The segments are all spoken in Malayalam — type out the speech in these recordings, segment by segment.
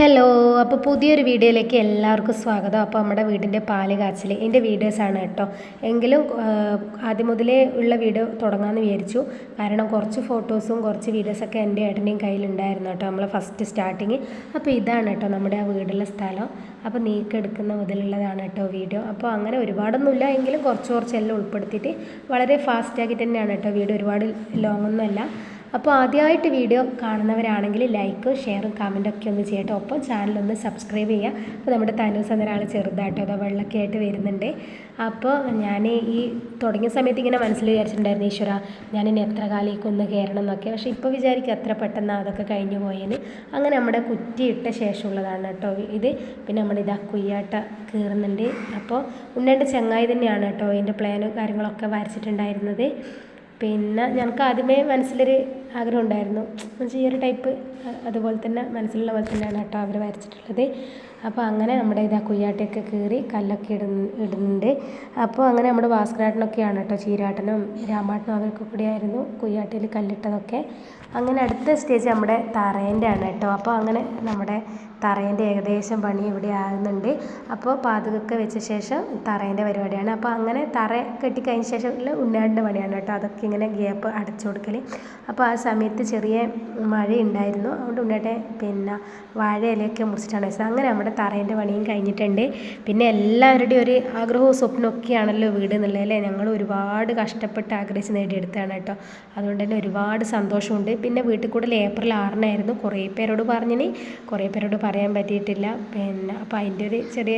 ഹലോ അപ്പോൾ പുതിയൊരു വീഡിയോയിലേക്ക് എല്ലാവർക്കും സ്വാഗതം. അപ്പോൾ നമ്മുടെ വീടിന്റെ പാൽ കാച്ചിൽ എന്റെ വീഡിയോസാണ് കേട്ടോ. എങ്കിലും ആദ്യം മുതലേ ഉള്ള വീഡിയോ തുടങ്ങാമെന്ന് വിചാരിച്ചു. കാരണം കുറച്ച് ഫോട്ടോസും കുറച്ച് വീഡിയോസൊക്കെ എന്റെ ഏട്ടന്റെയും കയ്യിലുണ്ടായിരുന്നു കേട്ടോ നമ്മൾ ഫസ്റ്റ് സ്റ്റാർട്ടിങ്. അപ്പോൾ ഇതാണ് കേട്ടോ നമ്മുടെ ആ വീടുള്ള സ്ഥലം. അപ്പോൾ നീക്കെടുക്കുന്ന മുതലുള്ളതാണ് കേട്ടോ വീഡിയോ. അപ്പോൾ അങ്ങനെ ഒരുപാടൊന്നുമില്ല എങ്കിലും കുറച്ച് കുറച്ചെല്ലാം ഉൾപ്പെടുത്തിയിട്ട് വളരെ ഫാസ്റ്റാക്കി തന്നെയാണ് കേട്ടോ വീഡിയോ ഒരുപാട് ലോങ് ഒന്നുമല്ല. അപ്പോൾ ആദ്യമായിട്ട് വീഡിയോ കാണുന്നവരാണെങ്കിൽ ലൈക്ക് ഷെയറും കമന്റും ഒക്കെ ഒന്ന് ചെയ്യട്ടെ. ഒപ്പം ചാനലൊന്ന് സബ്സ്ക്രൈബ് ചെയ്യുക. അപ്പോൾ നമ്മുടെ തനൂസ് എന്നൊരാൾ ചെറുതായിട്ടോ അതോ വെള്ളമൊക്കെ ആയിട്ട് വരുന്നുണ്ട്. അപ്പോൾ ഞാൻ ഈ തുടങ്ങിയ സമയത്ത് ഇങ്ങനെ മനസ്സിൽ വിചാരിച്ചിട്ടുണ്ടായിരുന്നു ഈശ്വര ഞാൻ ഇനി എത്ര കാലേക്ക് ഒന്ന് കയറണം എന്നൊക്കെ. പക്ഷേ ഇപ്പോൾ വിചാരിക്കും എത്ര പെട്ടെന്ന് അതൊക്കെ കഴിഞ്ഞു പോയേന്. അങ്ങനെ നമ്മുടെ കുറ്റി ഇട്ട ശേഷമുള്ളതാണ് കേട്ടോ ഇത്. പിന്നെ നമ്മുടെ ഇതാ കുയ്യാട്ട കീറുന്നുണ്ട്. അപ്പോൾ ഉണ്ണേണ്ട ചങ്ങായി തന്നെയാണ് കേട്ടോ അതിന്റെ പ്ലാനും കാര്യങ്ങളൊക്കെ വരച്ചിട്ടുണ്ടായിരുന്നത്. പിന്നെ ഞങ്ങൾക്ക് ആദ്യമേ മനസ്സിലൊരു ആഗ്രഹം ഉണ്ടായിരുന്നു എന്നുവെച്ചാൽ ഈ ഒരു ടൈപ്പ് അതുപോലെ തന്നെ മനസ്സിലുള്ള പോലെ തന്നെയാണ് കേട്ടോ അവർ വരച്ചിട്ടുള്ളത്. അപ്പോൾ അങ്ങനെ നമ്മുടെ ഇതാ കുയ്യാട്ടയൊക്കെ കീറി കല്ലൊക്കെ ഇട ഇടുന്നുണ്ട്. അപ്പോൾ അങ്ങനെ നമ്മുടെ ഭാസ്കരാട്ടനൊക്കെയാണ് കേട്ടോ ചീരാട്ടനും രാമാട്ടനും അവരൊക്കെ കൂടിയായിരുന്നു കുയ്യാട്ടയിൽ കല്ലിട്ടതൊക്കെ. അങ്ങനെ അടുത്ത സ്റ്റേജ് നമ്മുടെ തറേന്റെ ആണ് കേട്ടോ. അപ്പോൾ അങ്ങനെ നമ്മുടെ തറേന്റെ ഏകദേശം പണി ഇവിടെ ആകുന്നുണ്ട്. അപ്പോൾ പാതകമൊക്കെ വെച്ച ശേഷം തറേന്റെ പരിപാടിയാണ്. അപ്പോൾ അങ്ങനെ തറ കെട്ടിക്കഴിഞ്ഞ ശേഷം ഉള്ള ഉണ്ണാടിന്റെ പണിയാണ് കേട്ടോ. അതൊക്കെ ഇങ്ങനെ ഗ്യാപ്പ് അടച്ചു കൊടുക്കൽ അപ്പോൾ ആ സമയത്ത് ചെറിയ മഴയുണ്ടായിരുന്നു. അതുകൊണ്ട് ഉണ്ണേട്ടെ പിന്നെ വാഴ ഇലയൊക്കെ മുറിച്ചിട്ടാണ് വെച്ചത്. അങ്ങനെ നമ്മുടെ തറേന്റെ പണിയും കഴിഞ്ഞിട്ടുണ്ട്. പിന്നെ എല്ലാവരുടെയും ഒരു ആഗ്രഹവും സ്വപ്നമൊക്കെയാണല്ലോ വീട് എന്നുള്ളത് അല്ലേ? ഞങ്ങൾ ഒരുപാട് കഷ്ടപ്പെട്ട് ആഗ്രഹിച്ച് നേടിയെടുത്തതാണ് കേട്ടോ. അതുകൊണ്ട് തന്നെ ഒരുപാട് സന്തോഷമുണ്ട്. പിന്നെ വീട്ടിൽ കൂടുതൽ ഏപ്രിൽ ആറിനായിരുന്നു. കുറേ പേരോട് പറഞ്ഞിന്. കുറേ പേരോട് പറയാൻ പറ്റിയിട്ടില്ല. പിന്നെ അപ്പോൾ അതിന്റെ ഒരു ചെറിയ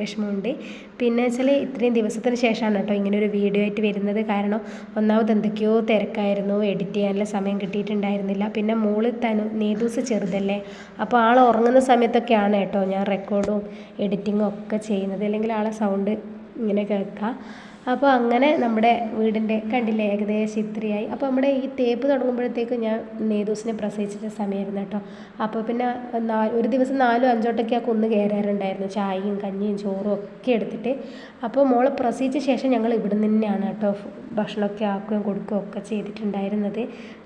വിഷമമുണ്ട്. പിന്നെ വെച്ചാൽ ഇത്രയും ദിവസത്തിന് ശേഷമാണ് കേട്ടോ ഇങ്ങനെ ഒരു വീഡിയോ ആയിട്ട് വരുന്നത്. കാരണം ഒന്നാമത് എന്തൊക്കെയോ തിരക്കായിരുന്നു. എഡിറ്റ് ചെയ്യാനുള്ള സമയം കിട്ടിയിട്ടുണ്ടായിരുന്നില്ല. പിന്നെ മോൾ തനു നേതൂസ് ചെറുതല്ലേ? അപ്പോൾ ആൾ ഉറങ്ങുന്ന സമയത്തൊക്കെയാണ് കേട്ടോ ഞാൻ റെക്കോർഡും എഡിറ്റിങ്ങും ഒക്കെ ചെയ്യുന്നത്. അല്ലെങ്കിൽ ആളെ സൗണ്ട് ഇങ്ങനെ കേൾക്കാം. അപ്പോൾ അങ്ങനെ നമ്മുടെ വീടിന്റെ കണ്ടില്ലേ ഏകദേശം ഇത്രയായി. അപ്പോൾ നമ്മുടെ ഈ തേപ്പ് തുടങ്ങുമ്പോഴത്തേക്ക് ഞാൻ നേതൂസിനെ പ്രസവിച്ചിട്ട് സമയമായിരുന്നു കേട്ടോ. അപ്പോൾ പിന്നെ ഒരു ദിവസം നാലും അഞ്ചോട്ടൊക്കെ ആ കുന്ന് കയറാറുണ്ടായിരുന്നു. ചായയും കഞ്ഞിയും ചോറും ഒക്കെ എടുത്തിട്ട്. അപ്പോൾ മോളെ പ്രസവിച്ച ശേഷം ഞങ്ങൾ ഇവിടെ തന്നെയാണ് കേട്ടോ ഭക്ഷണമൊക്കെ ആക്കുകയും കൊടുക്കുകയും ഒക്കെ ചെയ്തിട്ടുണ്ടായിരുന്നത്.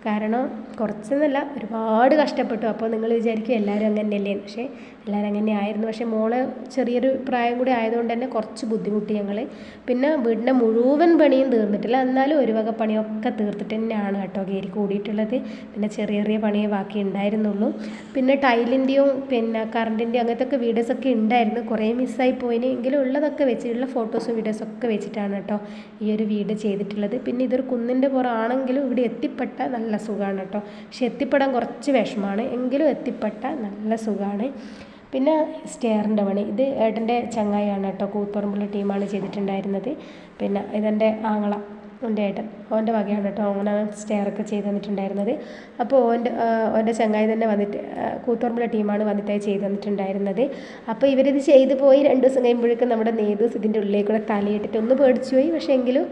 കാരണം കുറച്ചെന്നല്ല ഒരുപാട് കഷ്ടപ്പെട്ടു. അപ്പോൾ നിങ്ങൾ വിചാരിക്കും എല്ലാവരും അങ്ങനെ തന്നെയല്ലേ പക്ഷേ എല്ലാവരും അങ്ങനെ ആയിരുന്നു പക്ഷേ മോളെ ചെറിയൊരു പ്രായം കൂടി ആയതുകൊണ്ട് തന്നെ കുറച്ച് ബുദ്ധിമുട്ടി ഞങ്ങൾ പിന്നെ മുഴുവൻ പണിയും തീർന്നിട്ടില്ല. എന്നാലും ഒരു വക പണിയൊക്കെ തീർത്തിട്ട് തന്നെയാണ് കേട്ടോ കയറി കൂടിയിട്ടുള്ളത്. പിന്നെ ചെറിയ ചെറിയ പണിയേ ബാക്കി ഉണ്ടായിരുന്നുള്ളൂ. പിന്നെ ടൈലിന്റെയും പിന്നെ കറണ്ടിന്റെയും അങ്ങനത്തെ ഒക്കെ വീഡിയോസൊക്കെ ഉണ്ടായിരുന്നു. കുറേ മിസ്സായി പോയിന്. എങ്കിലും ഉള്ളതൊക്കെ വെച്ചിട്ടുള്ള ഫോട്ടോസും വീഡിയോസൊക്കെ വെച്ചിട്ടാണ് കേട്ടോ ഈ ഒരു വീട് ചെയ്തിട്ടുള്ളത്. പിന്നെ ഇതൊരു കുന്നിന്റെ പുറമാണെങ്കിലും ഇവിടെ എത്തിപ്പെട്ട നല്ല സുഖമാണ് കേട്ടോ. പക്ഷെ എത്തിപ്പെടാൻ കുറച്ച് വിഷമമാണ്. എങ്കിലും എത്തിപ്പെട്ട നല്ല സുഖമാണ്. പിന്നെ സ്റ്റെയറിന്റെ പണി. ഇത് ഏട്ടന്റെ ചങ്ങായിയാണ് കേട്ടോ. കൂത്തുപറമ്പുള്ള ടീമാണ് ചെയ്തിട്ടുണ്ടായിരുന്നത്. പിന്നെ ഇതെന്റെ ആങ്ങള എന്റെ ഏട്ടൻ. ഓന്റെ വകയാണ് കേട്ടോ അങ്ങനെ സ്റ്റെയറൊക്കെ ചെയ്ത് തന്നിട്ടുണ്ടായിരുന്നത്. അപ്പോൾ ഓന്റെ ഓന്റെ ചങ്ങായി തന്നെ വന്നിട്ട് കൂത്തുപറമ്പുള്ള ടീമാണ് വന്നിട്ട് ചെയ്ത് തന്നിട്ടുണ്ടായിരുന്നത്. അപ്പോൾ ഇവരിത് ചെയ്തു പോയി രണ്ട് ദിവസം കഴിയുമ്പോഴേക്കും നമ്മുടെ നേതൂസ് ഇതിന്റെ ഉള്ളിലേക്കൂടെ തലയിട്ടിട്ട് ഒന്ന് പേടിച്ചു പോയി. പക്ഷേ എങ്കിലും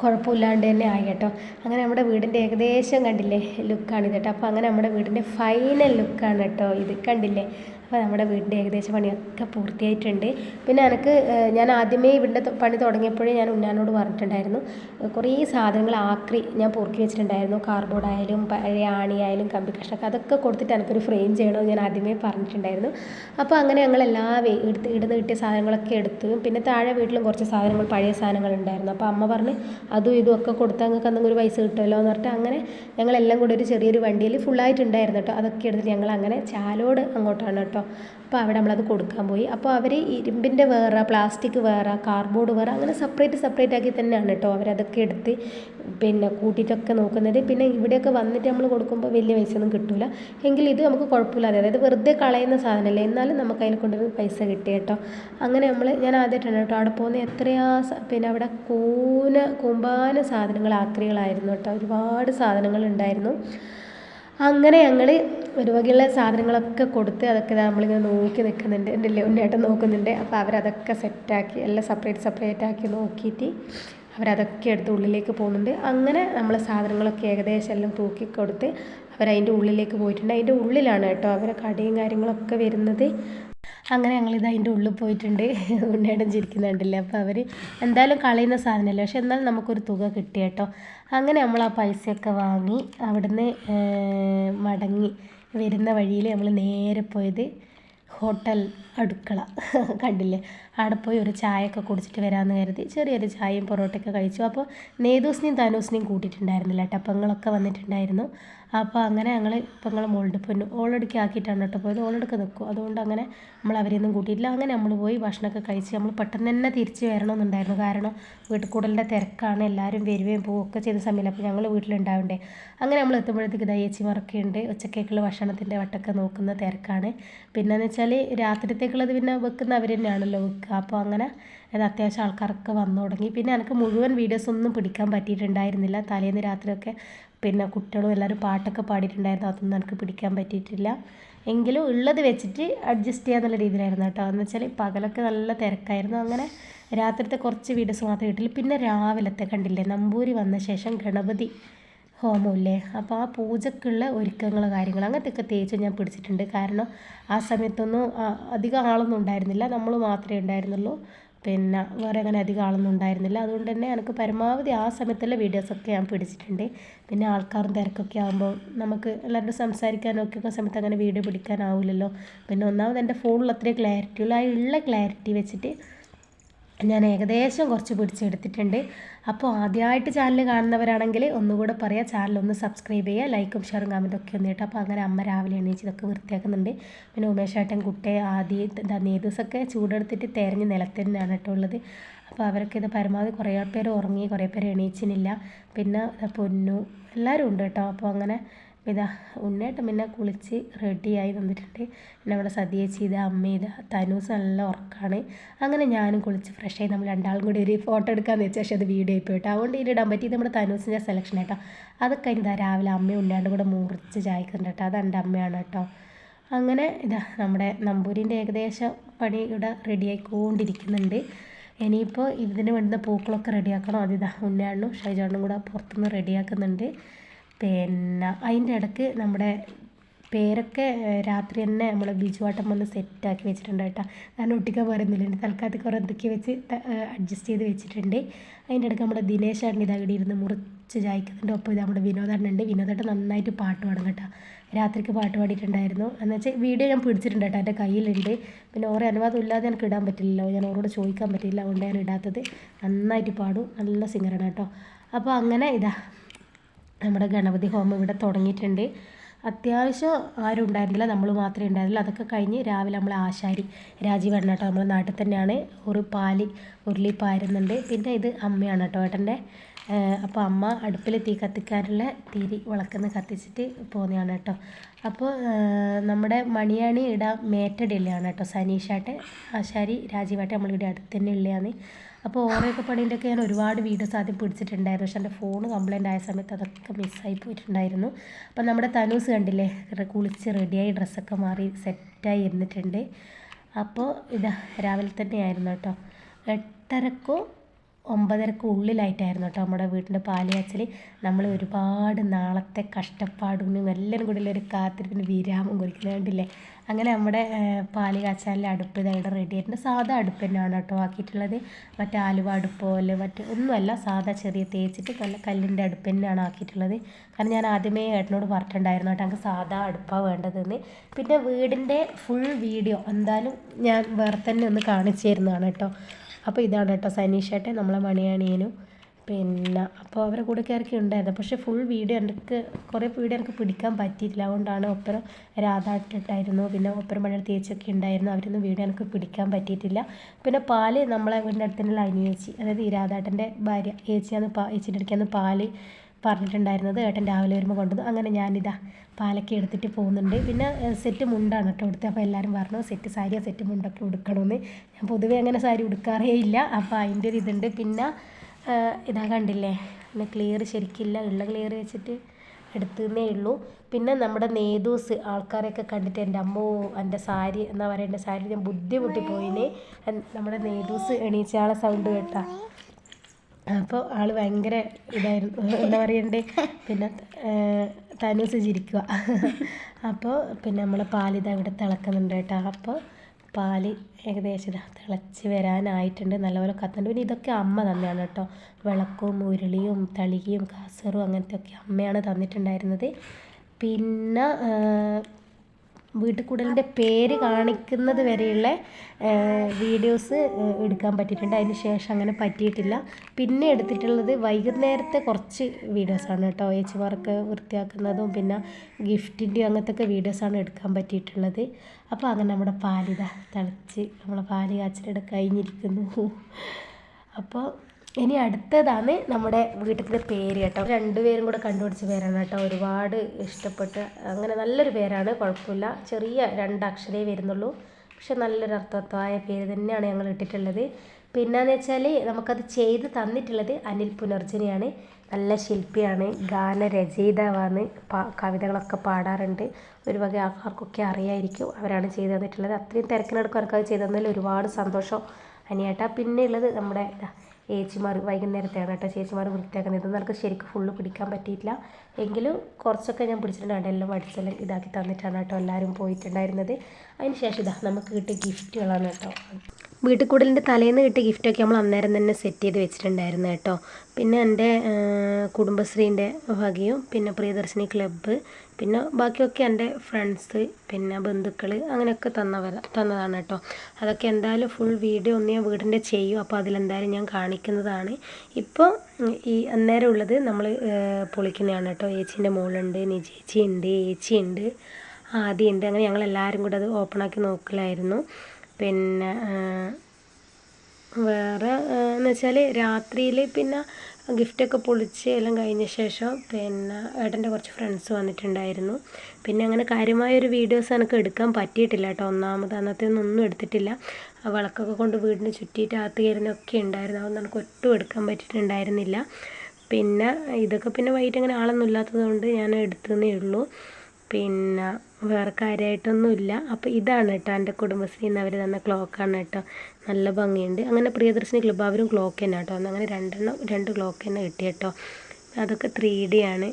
കുഴപ്പമില്ലാണ്ട് തന്നെ ആയി കേട്ടോ. അങ്ങനെ നമ്മുടെ വീടിന്റെ ഏകദേശം കണ്ടില്ലേ? ലുക്കാണിത് കേട്ടോ. അപ്പോൾ അങ്ങനെ നമ്മുടെ വീടിന്റെ ഫൈനൽ ലുക്കാണ് കേട്ടോ ഇത് കണ്ടില്ലേ? അപ്പോൾ നമ്മുടെ വീടിന്റെ ഏകദേശം പണിയൊക്കെ പൂർത്തിയായിട്ടുണ്ട്. പിന്നെ എനിക്ക് ഞാൻ ആദ്യമേ ഇവിടുത്തെ പണി തുടങ്ങിയപ്പോഴേ ഞാൻ ഉണ്ണാനോട് പറഞ്ഞിട്ടുണ്ടായിരുന്നു. കുറേ സാധനങ്ങൾ ആക്രി ഞാൻ പൊറുക്കി വെച്ചിട്ടുണ്ടായിരുന്നു. കാർഡ്ബോർഡ് ആയാലും പഴയ ആണിയായാലും കമ്പി കഷ്ണൊക്കെ അതൊക്കെ കൊടുത്തിട്ട് എനിക്കൊരു ഫ്രെയിം ചെയ്യണമെന്ന് ഞാൻ ആദ്യമേ പറഞ്ഞിട്ടുണ്ടായിരുന്നു. അപ്പോൾ അങ്ങനെ ഞങ്ങൾ എല്ലാ എടുത്ത് ഇടുന്ന് കിട്ടിയ സാധനങ്ങളൊക്കെ എടുത്തു. പിന്നെ താഴെ വീട്ടിലും കുറച്ച് സാധനങ്ങൾ പഴയ സാധനങ്ങൾ ഉണ്ടായിരുന്നു. അപ്പോൾ അമ്മ പറഞ്ഞ് അതും ഇതും ഒക്കെ കൊടുത്താൽ നിങ്ങൾക്ക് എന്തെങ്കിലും ഒരു പൈസ കിട്ടുമല്ലോ എന്ന് പറഞ്ഞിട്ട് അങ്ങനെ ഞങ്ങളെല്ലാം കൂടി ഒരു ചെറിയൊരു വണ്ടിയിൽ ഫുള്ളായിട്ടുണ്ടായിരുന്നു കേട്ടോ. അതൊക്കെ എടുത്തിട്ട് ഞങ്ങൾ അങ്ങനെ ചാലോട് അങ്ങോട്ടാണ് കേട്ടോ അപ്പോൾ അവിടെ നമ്മളത് കൊടുക്കാൻ പോയി. അപ്പോൾ അവർ ഇരുമ്പിന്റെ വേറെ പ്ലാസ്റ്റിക് വേറെ കാർഡ്ബോർഡ് വേറെ അങ്ങനെ സെപ്പറേറ്റ് സെപ്പറേറ്റ് ആക്കി തന്നെയാണ് കേട്ടോ അവരതൊക്കെ എടുത്ത് പിന്നെ കൂട്ടിയിട്ടൊക്കെ നോക്കുന്നത്. പിന്നെ ഇവിടെയൊക്കെ വന്നിട്ട് നമ്മൾ കൊടുക്കുമ്പോൾ വലിയ പൈസ ഒന്നും കിട്ടില്ല എങ്കിൽ ഇത് നമുക്ക് കുഴപ്പമില്ലാതെ അതായത് വെറുതെ കളയുന്ന സാധനമല്ലേ എന്നാലും നമുക്ക് അതിൽ കൊണ്ടൊരു പൈസ കിട്ടി കേട്ടോ. അങ്ങനെ നമ്മൾ ഞാൻ ആദ്യമായിട്ടാണ് കേട്ടോ അവിടെ പോകുന്ന എത്രയാ പിന്നെ അവിടെ കൂന കൂമ്പാന സാധനങ്ങൾ ആക്രികളായിരുന്നു കേട്ടോ. ഒരുപാട് സാധനങ്ങൾ ഉണ്ടായിരുന്നു. അങ്ങനെ ഞങ്ങൾ ഒരു വകയുള്ള സാധനങ്ങളൊക്കെ കൊടുത്ത് അതൊക്കെ നമ്മളിങ്ങനെ നോക്കി നിൽക്കുന്നുണ്ട്. എന്റെ ഉണ്ണേട്ടൻ നോക്കുന്നുണ്ട്. അപ്പോൾ അവരതൊക്കെ സെറ്റാക്കി എല്ലാം സെപ്പറേറ്റ് സെപ്പറേറ്റ് ആക്കി നോക്കിയിട്ട് അവരതൊക്കെ എടുത്ത് ഉള്ളിലേക്ക് പോകുന്നുണ്ട്. അങ്ങനെ നമ്മൾ സാധനങ്ങളൊക്കെ ഏകദേശം എല്ലാം തൂക്കി കൊടുത്ത് അവരതിന്റെ ഉള്ളിലേക്ക് പോയിട്ടുണ്ട്. അതിന്റെ ഉള്ളിലാണ് കേട്ടോ അവരെ കടയും കാര്യങ്ങളൊക്കെ വരുന്നത്. അങ്ങനെ ഞങ്ങളിത് അതിന്റെ ഉള്ളിൽ പോയിട്ടുണ്ട്. ഉണ്ണിയേടം ചിരിക്കുന്നുണ്ടല്ലേ അപ്പോൾ അവർ എന്തായാലും കളയുന്ന സാധനമല്ലേ? പക്ഷെ എന്നാലും നമുക്കൊരു തുക കിട്ടി കേട്ടോ. അങ്ങനെ നമ്മൾ ആ പൈസയൊക്കെ വാങ്ങി അവിടുന്ന് മടങ്ങി വരുന്ന വഴിയിൽ നമ്മൾ നേരെ പോയത് ഹോട്ടൽ അടുക്കള. കണ്ടില്ലേ? അവിടെ പോയി ഒരു ചായയൊക്കെ കുടിച്ചിട്ട് വരാമെന്ന് കരുതി ചെറിയൊരു ചായയും പൊറോട്ടയൊക്കെ കഴിച്ചു. അപ്പോൾ നേതൂസിനെയും തനൂസിനെയും കൂട്ടിയിട്ടുണ്ടായിരുന്നില്ല കേട്ടോ. പെങ്ങളൊക്കെ വന്നിട്ടുണ്ടായിരുന്നു. അപ്പോൾ അങ്ങനെ ഞങ്ങൾ ഇപ്പം ഞങ്ങൾ മോളുടെ പൊന്നു ഓളടുക്കി ആക്കിയിട്ടാണ് കേട്ടോ പോയത്. ഓളടുക്ക് നിൽക്കും അതുകൊണ്ട് അങ്ങനെ നമ്മൾ അവരെയൊന്നും കൂട്ടിയിട്ടില്ല. അങ്ങനെ നമ്മൾ പോയി ഭക്ഷണമൊക്കെ കഴിച്ച് നമ്മൾ പെട്ടെന്ന് തന്നെ തിരിച്ച് വരണമെന്നുണ്ടായിരുന്നു. കാരണം വീട്ടിൽ കൂടുതലിന്റെ തിരക്കാണ് എല്ലാവരും വരികയും പോവുകയൊക്കെ ചെയ്ത സമയത്ത് അപ്പോൾ ഞങ്ങൾ വീട്ടിലുണ്ടാവണ്ടേ? അങ്ങനെ നമ്മൾ എത്തുമ്പോഴത്തേക്ക് ദയ്യച്ചിമാരൊക്കെ ഉണ്ട്. ഉച്ചക്കേക്കുള്ള ഭക്ഷണത്തിന്റെ വട്ടൊക്കെ നോക്കുന്ന തിരക്കാണ്. പിന്നെയെന്ന് വെച്ചാൽ രാത്രിത്തേക്കുള്ളത് പിന്നെ വെക്കുന്ന അവർ തന്നെയാണല്ലോ വെക്കുക അപ്പോൾ അങ്ങനെ അത് അത്യാവശ്യം ആൾക്കാരൊക്കെ വന്നു തുടങ്ങി. പിന്നെ എനിക്ക് മുഴുവൻ വീഡിയോസ് ഒന്നും പിടിക്കാൻ പറ്റിയിട്ടുണ്ടായിരുന്നില്ല. തലേന്ന് രാത്രിയൊക്കെ പിന്നെ കുട്ടികളും എല്ലാവരും പാട്ടൊക്കെ പാടിയിട്ടുണ്ടായിരുന്നു. അതൊന്നും എനിക്ക് പിടിക്കാൻ പറ്റിയിട്ടില്ല. എങ്കിലും ഉള്ളത് വെച്ചിട്ട് അഡ്ജസ്റ്റ് ചെയ്യാന്നുള്ള രീതിയിലായിരുന്നു കേട്ടോ. എന്ന് വെച്ചാൽ പകലൊക്കെ നല്ല തിരക്കായിരുന്നു. അങ്ങനെ രാത്രിത്തെ കുറച്ച് വീഡിയോസ് മാത്രമേ കിട്ടില്ല പിന്നെ രാവിലത്തെ കണ്ടില്ലേ നമ്പൂരി വന്ന ശേഷം ഗണപതി ഹോമമില്ലേ? അപ്പോൾ ആ പൂജക്കുള്ള ഒരുക്കങ്ങൾ കാര്യങ്ങൾ അങ്ങനത്തെയൊക്കെ തേച്ച് ഞാൻ പിടിച്ചിട്ടുണ്ട്. കാരണം ആ സമയത്തൊന്നും അധികം ആളൊന്നും ഉണ്ടായിരുന്നില്ല. നമ്മൾ മാത്രമേ ഉണ്ടായിരുന്നുള്ളൂ. പിന്നെ വേറെ അങ്ങനെ അധികം ആളൊന്നും ഉണ്ടായിരുന്നില്ല. അതുകൊണ്ട് തന്നെ എനിക്ക് പരമാവധി ആ സമയത്തുള്ള വീഡിയോസൊക്കെ ഞാൻ പിടിച്ചിട്ടുണ്ട്. പിന്നെ ആൾക്കാരും തിരക്കൊക്കെ ആകുമ്പോൾ നമുക്ക് എല്ലാവരോടും സംസാരിക്കാനൊക്കെ സമയത്ത് അങ്ങനെ വീഡിയോ പിടിക്കാനാവില്ലല്ലോ. പിന്നെ ഒന്നാമത് എന്റെ ഫോണിൽ അത്രയും ക്ലാരിറ്റി ഉള്ളു ആ ഉള്ള ക്ലാരിറ്റി വെച്ചിട്ട് ഞാൻ ഏകദേശം കുറച്ച് പിടിച്ചെടുത്തിട്ടുണ്ട്. അപ്പോൾ ആദ്യമായിട്ട് ചാനൽ കാണുന്നവരാണെങ്കിൽ ഒന്നുകൂടെ പറയാം ചാനൽ ഒന്ന് സബ്സ്ക്രൈബ് ചെയ്യുക ലൈക്കും ഷെയറും കമന്റും ഒക്കെ ഒന്ന് അപ്പോൾ അങ്ങനെ അമ്മ രാവിലെ എണീച്ച് ഇതൊക്കെ വൃത്തിയാക്കുന്നുണ്ട്. പിന്നെ ഉമേഷേട്ടൻ കുട്ടിയെ ആദ്യം എന്താ നേതൂസൊക്കെ ചൂടെടുത്തിട്ട് തിരഞ്ഞ് നിലത്തന്നെയാണ് കേട്ടോ ഉള്ളത്. അപ്പോൾ അവരൊക്കെ ഇത് പരമാവധി കുറേ പേര് ഉറങ്ങി കുറേ പേര് എണീച്ചിനില്ല പിന്നെ പൊന്നു എല്ലാവരും ഉണ്ട് കേട്ടോ. അപ്പോൾ അങ്ങനെ ഇതാ ഉണ്ണേട്ടൻ പിന്നെ കുളിച്ച് റെഡിയായി വന്നിട്ടുണ്ട്. പിന്നെ നമ്മുടെ സതിയേച്ചി ഇത് അമ്മ ഇത് തനൂസ് നല്ല ഉറക്കമാണ് അങ്ങനെ ഞാനും കുളിച്ച് ഫ്രഷ് ആയി. നമ്മൾ രണ്ടാളും കൂടി ഒരു ഫോട്ടോ എടുക്കാമെന്ന് വെച്ചാൽ പക്ഷേ അത് വീഡിയോ ആയി പോയിട്ട്. അതുകൊണ്ട് ഇടാൻ പറ്റി നമ്മുടെ തനൂസിന്റെ സെലക്ഷൻ കേട്ടോ അതൊക്കെ ഇതാ രാവിലെ അമ്മ ഉണ്ണാണ്ട് കൂടെ മുറിച്ച് ചായക്കുന്നുണ്ട് കേട്ടോ. അത് എന്റെ അമ്മയാണ് കേട്ടോ. അങ്ങനെ ഇതാ നമ്മുടെ നമ്പൂരിന്റെ ഏകദേശം പണി ഇവിടെ റെഡിയായിക്കൊണ്ടിരിക്കുന്നുണ്ട് ഇനിയിപ്പോൾ ഇതിന് വേണ്ടുന്ന പൂക്കളൊക്കെ റെഡിയാക്കണം അതിതാ ഉണ്ണാണ്ടും ഷൈജാണ്ടും കൂടെ പുറത്തുനിന്ന് റെഡിയാക്കുന്നുണ്ട് പിന്നെ അതിന്റെ ഇടയ്ക്ക് നമ്മുടെ പേരൊക്കെ രാത്രി തന്നെ നമ്മൾ ബിജുവാട്ടം വന്ന് സെറ്റാക്കി വെച്ചിട്ടുണ്ട് കേട്ടോ. ഞാൻ ഒട്ടിക്കാൻ പറയുന്നില്ല തൽക്കാലത്ത് കുറേ എന്തൊക്കെ വെച്ച് അഡ്ജസ്റ്റ് ചെയ്ത് വെച്ചിട്ടുണ്ട്. അതിന്റെ ഇടയ്ക്ക് നമ്മുടെ ദിനേശ് ആണ്ടി ഇതാ ഇവിടെ ഇരുന്ന് മുറിച്ച് ചായക്കുന്നുണ്ട് ഒപ്പം ഇത് നമ്മുടെ വിനോദേട്ടൻ ഉണ്ട്. വിനോദേട്ടൻ നന്നായിട്ട് പാട്ട് പാടും കേട്ടോ. രാത്രിക്ക് പാട്ട് പാടിയിട്ടുണ്ടായിരുന്നു. എന്ന് വെച്ചാൽ വീഡിയോ ഞാൻ പിടിച്ചിട്ടുണ്ട് കേട്ടോ. എന്റെ കയ്യിലുണ്ട്. പിന്നെ ഓരോ അനുവാദം ഇല്ലാതെ എനിക്ക് ഇടാൻ പറ്റില്ലല്ലോ. ഞാൻ ഓരോട് ചോദിക്കാൻ പറ്റില്ല. അതുകൊണ്ട് ഞാൻ ഇടാത്തത് നന്നായിട്ട് പാടും. നല്ല സിംഗറാണ് കേട്ടോ. അപ്പോൾ അങ്ങനെ ഇതാ നമ്മുടെ ഗണപതി ഹോമം ഇവിടെ തുടങ്ങിയിട്ടുണ്ട്. അത്യാവശ്യം ആരും ഉണ്ടായിരുന്നില്ല നമ്മൾ മാത്രമേ ഉണ്ടായിരുന്നില്ല അതൊക്കെ കഴിഞ്ഞ് രാവിലെ നമ്മൾ ആശാരി രാജീവ് രാജീവേട്ടൻ കേട്ടോ നമ്മൾ നാട്ടിൽ തന്നെയാണ്. ഒരു പാൽ ഉരുളി പാരുന്നുണ്ട്. പിന്നെ ഇത് അമ്മയാണ് കേട്ടോ ഏട്ടന്റെ അപ്പോൾ അമ്മ അടുപ്പിൽ തീ കത്തിക്കാനുള്ള തിരി വിളക്കുന്ന് കത്തിച്ചിട്ട് പോകുന്നതാണ് കേട്ടോ. അപ്പോൾ നമ്മുടെ മണിയാണി ഇടാൻ മേറ്റടിയുള്ളതാണ് കേട്ടോ. സനീഷാട്ടെ ആശാരി രാജീവാട്ടെ നമ്മളിവിടെ അടുത്ത് തന്നെ ഉള്ളതാണ് അപ്പോൾ ഓരോയൊക്കെ പണീന്റെയൊക്കെ ഞാൻ ഒരുപാട് വീഡിയോസ് ആദ്യം പിടിച്ചിട്ടുണ്ടായിരുന്നു. പക്ഷേ എന്റെ ഫോൺ കംപ്ലൈന്റ് ആയ സമയത്ത് അതൊക്കെ മിസ്സായി പോയിട്ടുണ്ടായിരുന്നു. അപ്പോൾ നമ്മുടെ തനൂസ് കണ്ടില്ലേ കുളിച്ച് റെഡിയായി ഡ്രസ്സൊക്കെ മാറി സെറ്റായി ഇരുന്നിട്ടുണ്ട്. അപ്പോൾ ഇതാ രാവിലെ തന്നെ ആയിരുന്നു കേട്ടോ. എട്ടരക്കോ ഒമ്പതരക്ക് ഉള്ളിലായിട്ടായിരുന്നു കേട്ടോ നമ്മുടെ വീട്ടിന്റെ പാലുകാച്ചൽ നമ്മൾ ഒരുപാട് നാളത്തെ കഷ്ടപ്പാടും എല്ലാവരും കൂടി ഒരു കാത്തിരിപ്പിന് വിരാമം കുറിക്കുന്നതുകൊണ്ടില്ലേ അങ്ങനെ നമ്മുടെ പാൽ അടുപ്പ് ഇതായിട്ട് റെഡി ആയിട്ടുണ്ട്. സാധാ അടുപ്പ് തന്നെയാണ് കേട്ടോ ആക്കിയിട്ടുള്ളത്. മറ്റേ ആലുവ അടുപ്പോ പോലെ മറ്റേ ഒന്നുമല്ല സാധാ ചെറിയ തേച്ചിട്ട് നല്ല കല്ലിന്റെ അടുപ്പ് തന്നെയാണ് ആക്കിയിട്ടുള്ളത്. കാരണം ഞാൻ ആദ്യമേ ഏട്ടനോട് പറഞ്ഞിട്ടുണ്ടായിരുന്നു കേട്ടോ എനിക്ക് സാധാ അടുപ്പാണ് വേണ്ടതെന്ന്. പിന്നെ വീടിന്റെ ഫുൾ വീഡിയോ എന്തായാലും ഞാൻ വേറെ തന്നെ ഒന്ന് കാണിച്ചു തരുന്നതാണ് കേട്ടോ. അപ്പോൾ ഇതാണ് കേട്ടോ സനീഷേട്ടെ നമ്മളെ മണിയാണിയനും. പിന്നെ അപ്പോൾ അവരെ കൂടെ കയറി ഉണ്ടായിരുന്നു. പക്ഷേ ഫുൾ വീഡിയോ എനിക്ക് കുറേ വീഡിയോ എനിക്ക് പിടിക്കാൻ പറ്റിയിട്ടില്ല. അതുകൊണ്ടാണ് ഒപ്പരം രാധ ഇട്ടിട്ടായിരുന്നു. പിന്നെ ഒപ്പരം മഴ തേച്ചൊക്കെ ഉണ്ടായിരുന്നു. അവരൊന്നും വീഡിയോ എനിക്ക് പിടിക്കാൻ പറ്റിയിട്ടില്ല. പിന്നെ പാൽ നമ്മളെ വീടിന്റെ അടുത്തുള്ള അനിയേച്ചി അതായത് ഈ രാധാട്ടന്റെ ഭാര്യ ചേച്ചിയാണ് പാ ഏച്ചിന്റെ അടുക്കാന്ന് പാൽ പറഞ്ഞിട്ടുണ്ടായിരുന്നത് ഏട്ടൻ രാവിലെ വരുമ്പോൾ കൊണ്ടു അങ്ങനെ ഞാനിതാ പാലൊക്കെ എടുത്തിട്ട് പോകുന്നുണ്ട്. പിന്നെ സെറ്റ് മുണ്ടാണ് കേട്ടോ എടുത്തത്. അപ്പോൾ എല്ലാവരും പറഞ്ഞു സെറ്റ് സാരിയോ സെറ്റ് മുണ്ടൊക്കെ ഉടുക്കണമെന്ന് ഞാൻ പൊതുവേ അങ്ങനെ സാരി ഉടുക്കാറേ ഇല്ല. അപ്പോൾ അതിന്റെ ഒരു ഇതുണ്ട്. പിന്നെ ഇതാ കണ്ടില്ലേ? പിന്നെ ക്ലിയർ ശരിക്കില്ല. ഉള്ള ക്ലിയർ വെച്ചിട്ട് എടുത്തതേ ഉള്ളൂ. പിന്നെ നമ്മുടെ നേതൂസ് ആൾക്കാരെയൊക്കെ കണ്ടിട്ട് എന്റെ അമ്മോ എന്റെ സാരി എന്നാ പറയുക എന്റെ സാരി ഞാൻ ബുദ്ധിമുട്ടിപ്പോയിന്. നമ്മുടെ നേതൂസ് എണീച്ചയാളെ സൗണ്ട് കേട്ടാ. അപ്പോൾ ആൾ ഭയങ്കര ഇതായിരുന്നു. എന്താ പറയണ്ടേ? പിന്നെ തനൂസ് ചിരിക്കുക അപ്പോൾ പിന്നെ നമ്മൾ പാലിതാ ഇവിടെ തിളക്കുന്നുണ്ട് കേട്ടോ. അപ്പോൾ പാൽ ഏകദേശം തിളച്ച് വരാനായിട്ടുണ്ട്. നല്ലപോലെ കത്തുന്നുണ്ട്. പിന്നെ ഇതൊക്കെ അമ്മ തന്നെയാണ് കേട്ടോ. വിളക്കും ഉരുളിയും തളികയും കാസറും അങ്ങനത്തെ ഒക്കെ അമ്മയാണ് തന്നിട്ടുണ്ടായിരുന്നത്. പിന്നെ വീട്ടുകൂടലിന്റെ പേര് കാണിക്കുന്നത് വരെയുള്ള വീഡിയോസ് എടുക്കാൻ പറ്റിയിട്ടുണ്ട്. അതിന് ശേഷം അങ്ങനെ പറ്റിയിട്ടില്ല. പിന്നെ എടുത്തിട്ടുള്ളത് വൈകുന്നേരത്തെ കുറച്ച് വീഡിയോസാണ് കേട്ടോ. ഏച്ചിമാർക്ക് വൃത്തിയാക്കുന്നതും പിന്നെ ഗിഫ്റ്റിന്റെയും അങ്ങനത്തെ ഒക്കെ വീഡിയോസാണ് എടുക്കാൻ പറ്റിയിട്ടുള്ളത്. അപ്പോൾ അങ്ങനെ നമ്മുടെ പാലിത തിളച്ച് നമ്മളെ പാൽ കാച്ചിലിടെ കഴിഞ്ഞിരിക്കുന്നു. അപ്പോൾ ഇനി അടുത്തതാണ് നമ്മുടെ വീട്ടിലത്തെ പേര് കേട്ടോ. രണ്ടുപേരും കൂടെ കണ്ടുപിടിച്ച പേരാണ് കേട്ടോ. ഒരുപാട് ഇഷ്ടപ്പെട്ട് അങ്ങനെ നല്ലൊരു പേരാണ് കുഴപ്പമില്ല. ചെറിയ രണ്ടക്ഷരേ വരുന്നുള്ളൂ. പക്ഷെ നല്ലൊരു അർത്ഥവത്തായ പേര് തന്നെയാണ് ഞങ്ങൾ ഇട്ടിട്ടുള്ളത്. പിന്നെന്ന് വെച്ചാൽ നമുക്കത് ചെയ്ത് തന്നിട്ടുള്ളത് അനിൽ പുനർജനിയാണ്. നല്ല ശില്പിയാണ് ഗാനരചയിതാവാണ് കവിതകളൊക്കെ പാടാറുണ്ട്. ഒരു വക ആൾക്കാർക്കൊക്കെ അറിയായിരിക്കും അവരാണ് ചെയ്തു തന്നിട്ടുള്ളത്. അത്രയും തിരക്കിനടുക്കും അവർക്ക് അത് ചെയ്തു തന്നതിൽ ഒരുപാട് സന്തോഷം അനിയേട്ടാ. പിന്നെ ഉള്ളത് നമ്മുടെ ഏച്ചിമാർ വൈകുന്നേരത്തെയാണ് കേട്ടോ ചേച്ചിമാർ വൃത്തിയാക്കുന്നത്. ഇതൊന്നും എനിക്ക് ശരിക്കും ഫുള്ള് പിടിക്കാൻ പറ്റിയിട്ടില്ല. എങ്കിലും കുറച്ചൊക്കെ ഞാൻ പിടിച്ചിട്ടുണ്ട്. എല്ലാം വടിച്ചെല്ലാം ഇതാക്കി തന്നിട്ടാണ് കേട്ടോ എല്ലാവരും പോയിട്ടുണ്ടായിരുന്നത്. അതിന് ശേഷം ഇതാ നമുക്ക് കിട്ടിയ ഗിഫ്റ്റുകളാണ് കേട്ടോ. വീട്ടിൽ കൂടലിന്റെ തലേന്ന് കിട്ടിയ ഗിഫ്റ്റൊക്കെ നമ്മൾ അന്നേരം തന്നെ സെറ്റ് ചെയ്ത് വെച്ചിട്ടുണ്ടായിരുന്നു കേട്ടോ. പിന്നെ എന്റെ കുടുംബശ്രീന്റെ വകയും പിന്നെ പ്രിയദർശിനി ക്ലബ്ബ് പിന്നെ ബാക്കിയൊക്കെ എന്റെ ഫ്രണ്ട്സ് പിന്നെ ബന്ധുക്കൾ അങ്ങനെയൊക്കെ തന്നവ തന്നതാണ് കേട്ടോ. അതൊക്കെ എന്തായാലും ഫുൾ വീഡിയോ ഒന്ന് ഞാൻ വീടിന്റെ ചെയ്യും. അപ്പോൾ അതിലെന്തായാലും ഞാൻ കാണിക്കുന്നതാണ്. ഇപ്പോൾ ഈ അന്നേരം ഉള്ളത് നമ്മൾ പൊളിക്കുന്നതാണ് കേട്ടോ. ഏച്ചീന്റെ മോളുണ്ട് നിജേച്ചി ഉണ്ട് ഏച്ചി ഉണ്ട് ആദ്യമുണ്ട് അങ്ങനെ ഞങ്ങൾ എല്ലാവരും കൂടെ അത് ഓപ്പണാക്കി നോക്കലായിരുന്നു. പിന്നെ വേറെ എന്ന് വെച്ചാൽ രാത്രിയിൽ പിന്നെ ഗിഫ്റ്റൊക്കെ പൊളിച്ച് എല്ലാം കഴിഞ്ഞ ശേഷം പിന്നെ ഏട്ടന്റെ കുറച്ച് ഫ്രണ്ട്സ് വന്നിട്ടുണ്ടായിരുന്നു. പിന്നെ അങ്ങനെ കാര്യമായൊരു വീഡിയോസ് എനിക്ക് എടുക്കാൻ പറ്റിയിട്ടില്ല കേട്ടോ. ഒന്നാമത് അന്നത്തെ ഒന്നും എടുത്തിട്ടില്ല. ആ വിളക്കൊക്കെ കൊണ്ട് വീടിന് ചുറ്റിയിട്ട് അകത്ത് കയറുന്നൊക്കെ ഉണ്ടായിരുന്നു. അതൊന്നും എനിക്ക് ഒട്ടും എടുക്കാൻ പറ്റിയിട്ടുണ്ടായിരുന്നില്ല. പിന്നെ ഇതൊക്കെ പിന്നെ വൈകിട്ട് അങ്ങനെ ആളൊന്നും ഇല്ലാത്തത് കൊണ്ട് ഞാൻ എടുത്തതേ ഉള്ളൂ. പിന്നെ വേറെ കാര്യമായിട്ടൊന്നുമില്ല അപ്പോൾ ഇതാണ് കേട്ടോ എന്റെ കുടുംബശ്രീയിൽ നിന്ന് അവർ തന്ന ക്ലോക്കാണ് കേട്ടോ നല്ല ഭംഗിയുണ്ട്. അങ്ങനെ പ്രിയദർശിനി ക്ലബ്ബ് അവരും ക്ലോക്ക് തന്നെ കേട്ടോ അങ്ങനെ രണ്ടെണ്ണം രണ്ട് ക്ലോക്ക് തന്നെ കിട്ടി കേട്ടോ അതൊക്കെ ത്രീ ഡി ആണ്.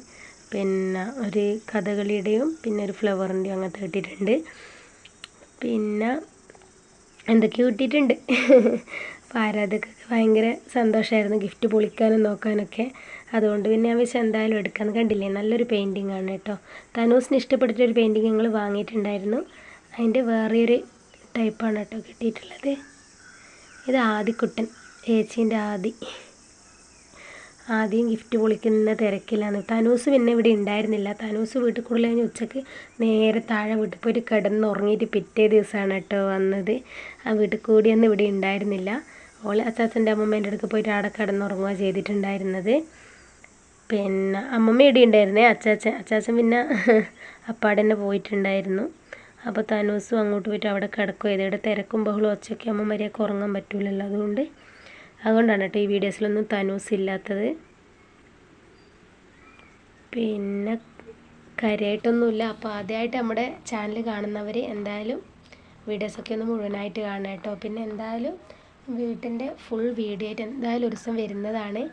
പിന്നെ ഒരു കഥകളിയുടെയും പിന്നെ ഒരു ഫ്ലവറിന്റെയും അങ്ങനത്തെ കിട്ടിയിട്ടുണ്ട്. പിന്നെ എന്തൊക്കെയോ കിട്ടിയിട്ടുണ്ട്? അപ്പോൾ ആരാധകർക്ക് ഭയങ്കര സന്തോഷമായിരുന്നു ഗിഫ്റ്റ് പൊളിക്കാനും നോക്കാനൊക്കെ. അതുകൊണ്ട് പിന്നെ ഞാൻ വിശ്വം എന്തായാലും എടുക്കാമെന്ന് കണ്ടില്ലേ? നല്ലൊരു പെയിന്റിങ് ആണ് കേട്ടോ. തനൂസിന് ഇഷ്ടപ്പെട്ടിട്ടൊരു പെയിന്റിങ് ഞങ്ങൾ വാങ്ങിയിട്ടുണ്ടായിരുന്നു. അതിന്റെ വേറെയൊരു ടൈപ്പാണ് കേട്ടോ കിട്ടിയിട്ടുള്ളത്. ഇത് ആദിക്കുട്ടൻ ചേച്ചീന്റെ ആദി. ആദ്യം ഗിഫ്റ്റ് പൊളിക്കുന്ന തിരക്കിലാണ്. തനൂസ് പിന്നെ ഇവിടെ ഉണ്ടായിരുന്നില്ല. തനൂസ് വീട്ടിൽ കൂടുതൽ കഴിഞ്ഞ് ഉച്ചയ്ക്ക് നേരെ താഴെ വീട്ടിൽ പോയിട്ട് കിടന്ന് ഉറങ്ങിയിട്ട് പിറ്റേ ദിവസമാണ് കേട്ടോ വന്നത്. ആ വീട്ടിൽ കൂടിയൊന്നും ഇവിടെ ഉണ്ടായിരുന്നില്ല. ഓൾ അച്ചാച്ചന്റെ അമ്മമ്മേന്റെ അടുത്ത് പോയിട്ട് അവിടെ കിടന്നുറങ്ങുക ചെയ്തിട്ടുണ്ടായിരുന്നത്. പിന്നെ അമ്മമ്മ ഇവിടെ ഉണ്ടായിരുന്നേ. അച്ചാച്ചൻ അച്ചാച്ചൻ പിന്നെ അപ്പാടെ തന്നെ പോയിട്ടുണ്ടായിരുന്നു. അപ്പോൾ തനൂസും അങ്ങോട്ട് പോയിട്ട് അവിടെ കിടക്കുക ഇവിടെ തിരക്കും ബഹളും ഒച്ചയ്ക്ക് അമ്മ മര്യാദയ്ക്ക് ഉറങ്ങാൻ പറ്റില്ലല്ലോ അതുകൊണ്ട്. അതുകൊണ്ടാണ് കേട്ടോ ഈ വീഡിയോസിലൊന്നും തനൂസ് ഇല്ലാത്തത്. പിന്നെ കാര്യമായിട്ടൊന്നുമില്ല അപ്പോൾ ആദ്യമായിട്ട് നമ്മുടെ ചാനൽ കാണുന്നവർ എന്തായാലും വീഡിയോസൊക്കെ ഒന്ന് മുഴുവനായിട്ട് കാണാം കേട്ടോ പിന്നെ എന്തായാലും വീട്ടിന്റെ ഫുൾ വീഡിയോ ആയിട്ട് എന്തായാലും ഒരു ദിവസം വരുന്നതാണ്.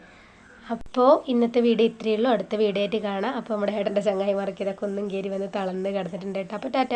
അപ്പോൾ ഇന്നത്തെ വീഡിയോ ഇത്രയേ ഉള്ളൂ. അടുത്ത വീഡിയോ ആയിട്ട് കാണാം. അപ്പോൾ നമ്മുടെ ഏട്ടന്റെ ചങ്ങായിമാർക്ക് ഇതൊക്കെ ഒന്നും കയറി വന്ന് തളർന്ന് കിടന്നിട്ടുണ്ട് കേട്ടോ. അപ്പോൾ ടാറ്റ.